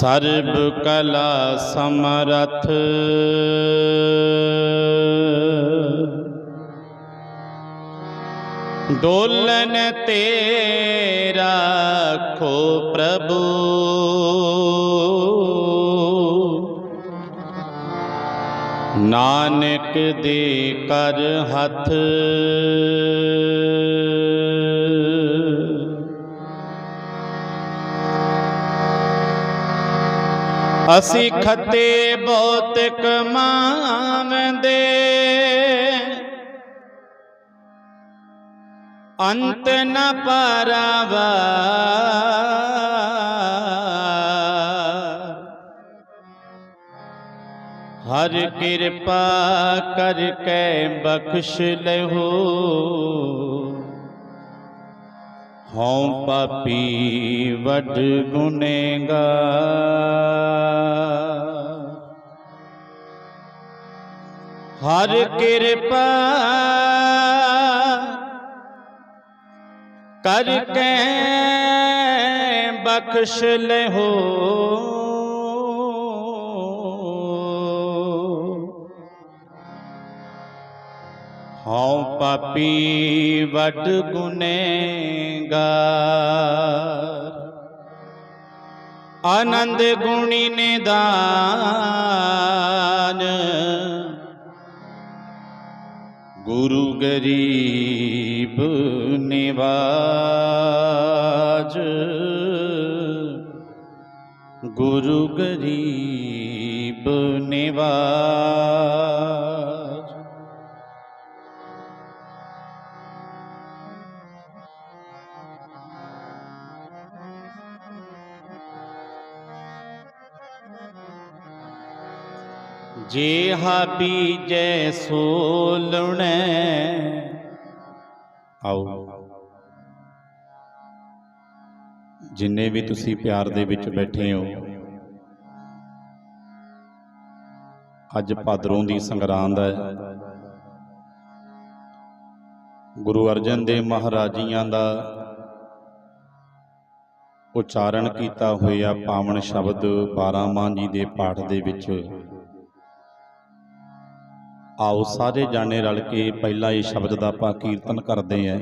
ਸਰਬ ਕਲਾ ਸਮਰਥ। ਡੋਲਨ ਤੇ ਰੱਖੋ ਪ੍ਰਭੂ। ਨਾਨਕ ਦੇ ਕਰ ਹੱਥ। ਅਸੀਂ ਖੱਤੇ ਬਹੁਤ ਕਮਾਵੰਦੇ ਅੰਤ ਨ ਪਾਰਾਵਾ। ਹਰ ਕਿਰਪਾ ਕਰਕੇ ਬਖਸ਼ ਲਹੋ। ਹਉ ਪਾਪੀ ਵਡ ਗੁਨੇਗਾ। ਹਰ ਕਿਰਪਾ ਕਰਕੇ ਬਖਸ਼ ਲਹੋ ਹਉ ਪਾਪੀ ਵੱਡ ਗੁਨੇਗਾਰ ਆਨੰਦ ਗੁਣੀ ਨਿਦਾਨ। ਗੁਰੂ ਗਰੀਬ ਨਿਵਾਜ। ਗੁਰੂ ਗਰੀਬ ਨਿਵਾਜ। ਜੇ ਹਾ ਬੀਜੈ ਸੋ ਲੁਣੈ ਆਓ। ਜਿੰਨੇ ਵੀ ਤੁਸੀਂ ਪਿਆਰ ਦੇ ਵਿੱਚ ਬੈਠੇ ਹੋ, ਅੱਜ ਭਾਦਰੋਂ ਦੀ ਸੰਗਰਾਂਦ ਹੈ। ਗੁਰੂ ਅਰਜਨ ਦੇਵ ਮਹਾਰਾਜੀਆਂ ਦਾ ਉਚਾਰਨ ਕੀਤਾ ਹੋਇਆ ਪਾਵਨ ਸ਼ਬਦ 12 ਮਾਂ ਜੀ ਦੇ ਪਾਠ ਦੇ ਵਿੱਚ ਆਓ ਸਾਰੇ ਜਾਣੇ ਰਲ ਕੇ ਪਹਿਲਾਂ ਇਹ ਸ਼ਬਦ ਦਾ ਆਪਾਂ ਕੀਰਤਨ ਕਰਦੇ ਆਂ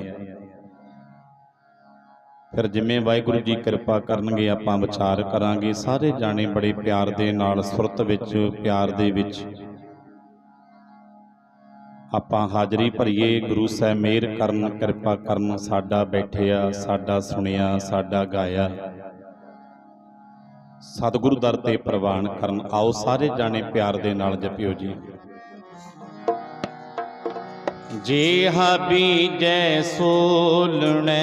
ਫਿਰ ਜਿਵੇਂ ਵਾਹਿਗੁਰੂ ਜੀ ਕਿਰਪਾ ਕਰਨਗੇ, ਆਪਾਂ ਵਿਚਾਰ ਕਰਾਂਗੇ। ਸਾਰੇ ਜਾਣੇ ਬੜੇ ਪਿਆਰ ਦੇ ਨਾਲ ਸੁਰਤ ਵਿੱਚ, ਪਿਆਰ ਦੇ ਵਿੱਚ। ਆਪਾਂ ਹਾਜ਼ਰੀ ਭਰੀਏ, ਗੁਰੂ ਸਾਹਿਬ ਮਿਹਰ ਕਰਨ, ਕਿਰਪਾ ਕਰਨ ਸਾਡਾ ਬੈਠਿਆ, ਸਾਡਾ ਸੁਣਿਆ, ਸਾਡਾ ਗਾਇਆ। ਸਤਿਗੁਰੂ ਦਰ ਤੇ ਪ੍ਰਵਾਨ ਕਰਨ। ਆਓ ਸਾਰੇ ਜਾਣੇ ਪਿਆਰ ਦੇ ਨਾਲ ਜਪਿਓ ਜੀ। ਜੇ ਹਬੀ ਜੈ ਸੋਲਣੈ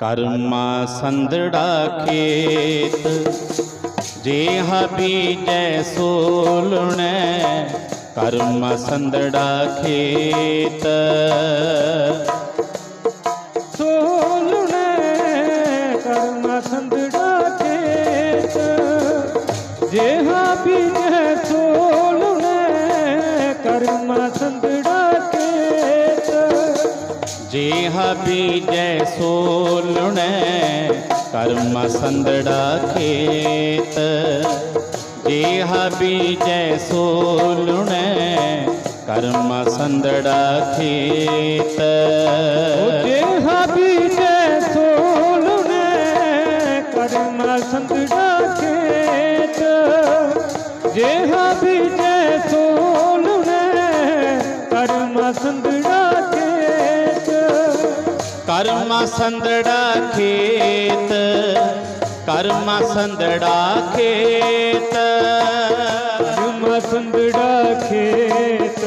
ਕਰਮਾ ਸੰਧੜਾ ਖੇਤ। ਜੇ ਹਬੀ ਜੈ ਸੋਲਣੈ ਕਰਮਾ ਸੰਧੜਾ ਖੇਤ। जेह बीजय सोलण कर्म संदड़ा खेत जेह बीजय सोलण कर्म संदड़ा खेत जेह बीज ਕਰਮਾ ਸੰਦੜਾ ਖੇਤ ਕਰਮਾ ਸੰਦੜਾ ਖੇਤ। ਕਰਮਾ ਸੰਦੜਾ ਖੇਤ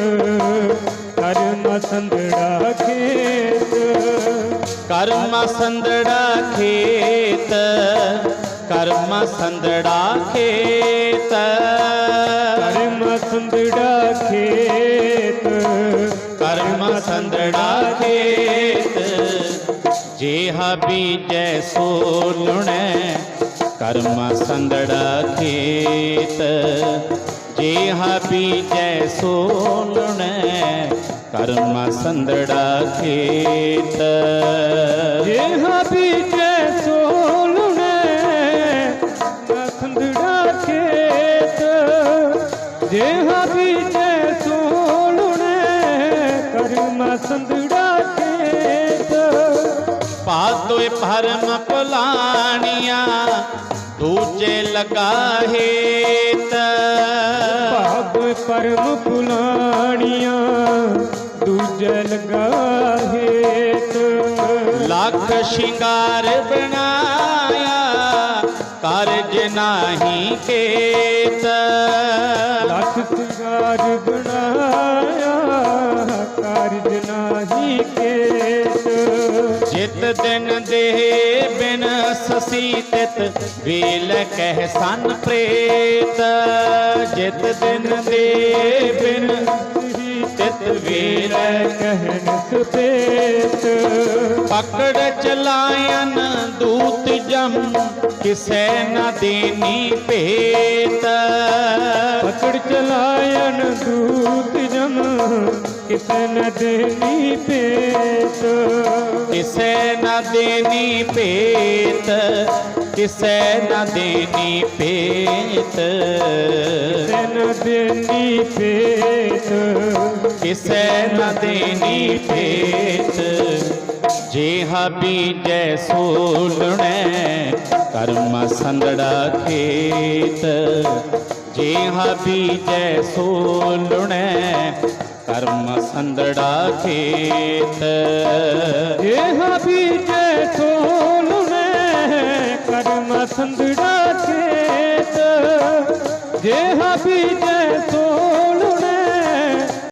ਕਰਮਾ ਸੰਦੜਾ ਖੇਤ। ਕਰਮਾ ਸੰਦੜਾ ਖੇਤ ਕਰਮਾ ਸੰਦੜਾ ਖੇਤ। ਕਰਮਾ ਸੰਦੜਾ ਖੇਤ ਕਰਮ ਸੰਦੜਾ ਖੇਤ। जेहा बीजै सो लुणै कर्म संदड़ा खेत जेहा बीजै सो लुणै कर्म संदड़ा खेत ਭਾਦੋਏ ਭਰਮ ਪਲਾਣੀਆਂ ਦੂਜੇ ਲਗਾ ਹੇਤ ਭਾਗ ਪਰਮ ਫੁਲਾਣੀਆਂ ਦੂਜੇ ਲਗਾ ਹੇਤ ਲੱਖ ਸ਼ਿੰਗਾਰ ਬਣਾਇਆ ਕਾਰਜ ਨਾਹੀ ਕੇਤ ਲੱਖ ਸਿੰਗਾਰ ਬਣਾਇਆ ਜਿਤ ਦਿਨ ਦੇ ਬਿਨ ਸਸੀ ਤਿਤ ਵੇਲ ਕਹਿ ਸੰਨ ਪ੍ਰੇਤ। ਜਿਤ ਦਿਨ ਦੇ ਬਿਨ ਤਿਤ ਵੇਲ ਕਹਿਣ ਸੁਪੇਤ ਪਕੜ ਚਲਾਇਨ ਦੂਤ ਜਮ ਕਿਸੈ ਨਾ ਦੇਨੀ ਭੇਤ। ਪਕੜ ਚਲਾਇਨ ਦੂਤ ਜਮ ਕਿਸਨ ਦੇਨੀ ਪੇਤ ਕਿਸੈ ਨਾ ਦੇਨੀ ਭੇਤ ਕਿਸੈ ਨਾ ਦੇਨੀ ਭੇਤ ਕਿਸਨ ਦੇਨੀ ਪੇਤ ਕਿਸੈ ਨਾ ਦੇਨੀ ਭੇਤ ਜੇਹਾ ਬੀਜੈ ਸੋਲਣੈ ਕਰਮ ਸੰਦੜਾ ਖੇਤ। ਜੇਹਾ ਬੀਜੈ ਸੋਲਣੈ ਧਰਮ ਸੰਦੜਾ ਖੇਤ।